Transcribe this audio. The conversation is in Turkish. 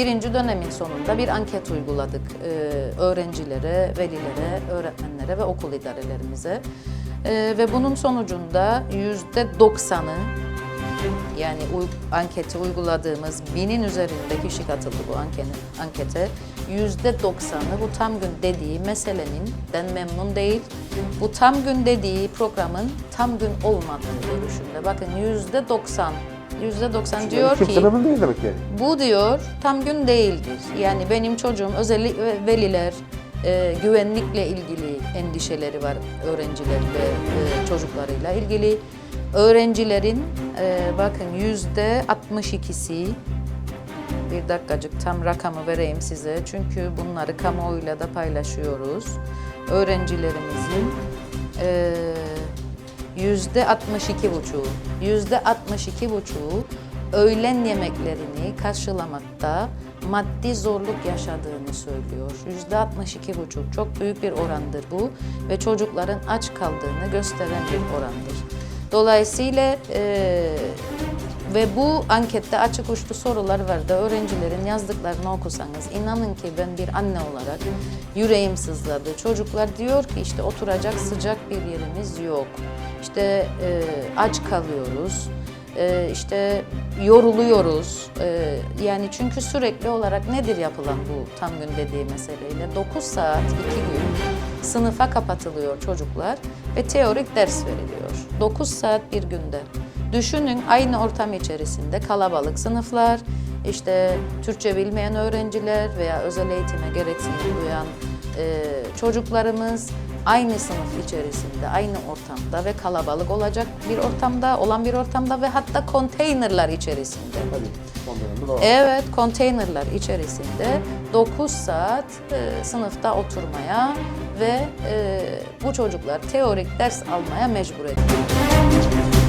birinci dönemin sonunda bir anket uyguladık e, öğrencilere, velilere, öğretmenlere ve okul idarelerimize. E, ve bunun sonucunda yüzde doksanı yani uy- anketi uyguladığımız binin üzerinde kişi katıldı bu ankete, ankete. Yüzde doksanı bu tam gün dediği meselenin den memnun değil. Bu tam gün dediği programın tam gün olmadığı görüşünde. Bakın yüzde doksan, yüzde doksan diyor ki... Değil demek yani. Bu diyor tam gün değildir. Yani benim çocuğum özellikle veliler e, güvenlikle ilgili endişeleri var öğrencilerle, e, çocuklarıyla ilgili. Öğrencilerin e, bakın yüzde 62'si bir dakikacık tam rakamı vereyim size. Çünkü bunları kamuoyuyla da paylaşıyoruz. Öğrencilerimizin e, yüzde 62 buçuğu, yüzde 62 buçuğu öğlen yemeklerini karşılamakta maddi zorluk yaşadığını söylüyor. Yüzde 62 buçuk çok büyük bir orandır bu ve çocukların aç kaldığını gösteren bir orandır. Dolayısıyla e, ve bu ankette açık uçlu sorular vardı. Öğrencilerin yazdıklarını okusanız inanın ki ben bir anne olarak yüreğim sızladı. Çocuklar diyor ki işte oturacak sıcak bir yerimiz yok. İşte e, aç kalıyoruz. E, işte yoruluyoruz. E, yani çünkü sürekli olarak nedir yapılan bu tam gün dediği meseleyle? 9 saat 2 gün sınıfa kapatılıyor çocuklar ve teorik ders veriliyor. 9 saat bir günde. Düşünün aynı ortam içerisinde kalabalık sınıflar, işte Türkçe bilmeyen öğrenciler veya özel eğitime gereksinim duyan e, çocuklarımız aynı sınıf içerisinde, aynı ortamda ve kalabalık olacak bir ortamda, olan bir ortamda ve hatta konteynerlar içerisinde. Var. Evet, konteynerlar içerisinde 9 saat e, sınıfta oturmaya ve e, bu çocuklar teorik ders almaya mecbur ediliyor.